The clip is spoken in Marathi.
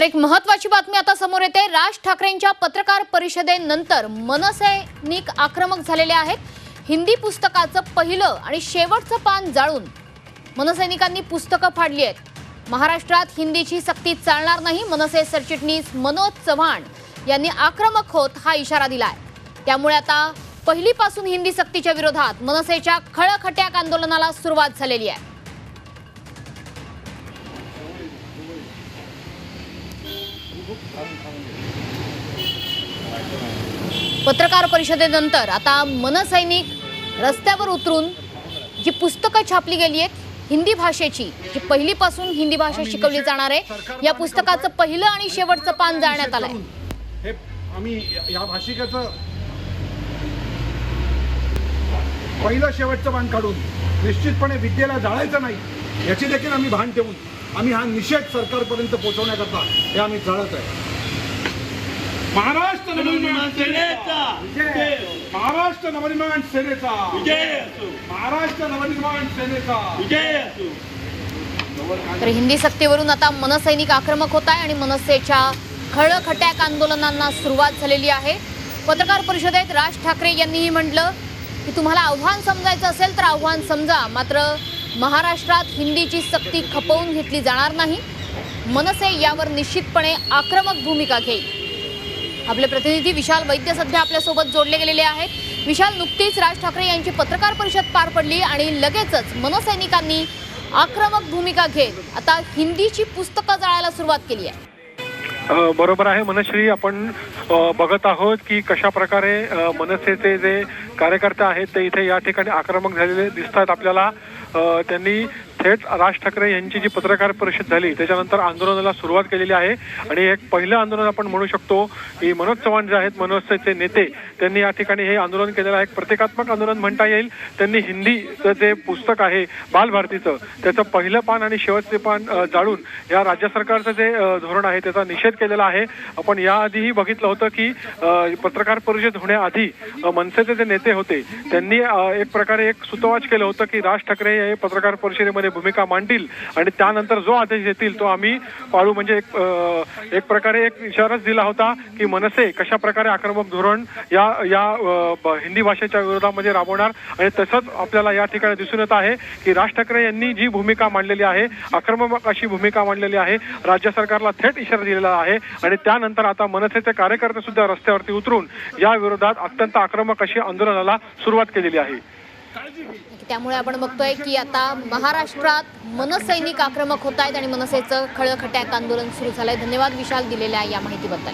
तर एक महत्वाची बातमी आता समोर येते. राज ठाकरेंच्या पत्रकार परिषदेनंतर मनसैनिक आक्रमक झालेले आहेत. हिंदी पुस्तकाचं पहिलं आणि शेवटचं पान जाळून मनसैनिकांनी पुस्तकं फाडली आहेत. महाराष्ट्रात हिंदीची सक्ती चालणार नाही मनसे सरचिटणीस मनोज चव्हाण यांनी आक्रमक होत हा इशारा दिलाय. त्यामुळे आता पहिलीपासून हिंदी सक्तीच्या विरोधात मनसेच्या खळखट्याक आंदोलनाला सुरुवात झालेली आहे. पत्रकार परिषदेनंतर आता मनसैनिक रस्त्यावर उतरून जी पुस्तकं छापली गेली आहेत हिंदी भाषेची जी पहिलीपासून हिंदी भाषा शिकवली जाणार आहे या पुस्तकाचं पहिलं आणि शेवटचं पान जाळण्यात आलंय. हे आम्ही या- भाषिकाचं पहिलं शेवटचं पान काढून निश्चितपणे विद्येला जाळायचं नाही याची देखील आम्ही भान ठेवून आम्ही हा निषेध सरकारपर्यंत पोहोचवण्याकरता हे आम्ही जाळत आहे. महाराष्ट्र नवनिर्माण सेनेचा. विजय! महाराष्ट्र नवनिर्माण सेनेचा. विजय महाराष्ट्र नवनिर्माण सेनेचा. विजय असो. तर हिंदी सक्तीवरून आता मनसैनिक आक्रमक होत आहे आणि मनसेच्या खळखट्याक आंदोलनांना सुरुवात झालेली आहे. पत्रकार परिषदेत राज ठाकरे यांनीही म्हटलं की तुम्हाला आव्हान समजायचं असेल तर आव्हान समजा. मात्र महाराष्ट्रात हिंदीची सक्ती खपवून घेतली जाणार नाही. मनसे यावर निश्चितपणे आक्रमक भूमिका घेईल. आपले प्रतिनिधी विशाल वैद्य सध्या आपल्यासोबत जोडले गेलेले आहेत. विशाल नुकतीच राज ठाकरे यांची पत्रकार परिषद पार पडली आणि लगेचच मनसैनिकांनी आक्रमक भूमिका घेत आता हिंदीची पुस्तकं जाळायला सुरुवात केली आहे. बरोबर आहे मनश्री. आपण बघत आहोत की कशा प्रकारे मनसेचे जे कार्यकर्ते आहेत ते इथे या ठिकाणी आक्रमक झालेले दिसतात आपल्याला त्यांनी थेट राज ठाकरे यांची जी पत्रकार परिषद झाली त्याच्यानंतर आंदोलनाला सुरुवात केलेली आहे. आणि एक पहिलं आंदोलन आपण म्हणू शकतो की मनोज चव्हाण जे आहेत मनोजचे नेते त्यांनी या ठिकाणी हे आंदोलन केलेलं आहे. प्रतिकात्मक आंदोलन म्हणता येईल. त्यांनी हिंदीचं जे पुस्तक आहे बालभारतीचं त्याचं पहिलं पान आणि शेवटचे पान जाळून या राज्य सरकारचं जे धोरण आहे त्याचा निषेध केलेला आहे. आपण याआधीही बघितलं होतं की पत्रकार परिषद होण्याआधी मनसेचे जे नेते होते त्यांनी एक प्रकारे एक सुतवाच केलं होतं की राज ठाकरे हे पत्रकार परिषदेमध्ये भूमिका मांडतील आणि त्यानंतर जो आदेश देतील तो आम्ही पाळू. म्हणजे एक एक प्रकारे एक इशाराच दिला होता की मनसे कशा प्रकारे आक्रमक धोरण या या हिंदी भाषेच्या विरोधामध्ये राबवणार आणि तसंच आपल्याला या ठिकाणी दिसून येत आहे की राज ठाकरे यांनी जी भूमिका मांडलेली आहे आक्रमक अशी भूमिका मांडलेली आहे राज्य सरकारला थेट इशारा दिलेला आहे आणि त्यानंतर आता मनसेचे कार्यकर्ते सुद्धा रस्त्यावरती उतरून या विरोधात अत्यंत आक्रमक अशी आंदोलनाला सुरुवात केलेली आहे. त्यामुळे आपण बघतोय की आता महाराष्ट्रात मनसैनिक आक्रमक होत आहेत आणि मनसेचं खळखट्याक आंदोलन सुरू झालंय. धन्यवाद विशाल दिलेल्या या माहितीबद्दल.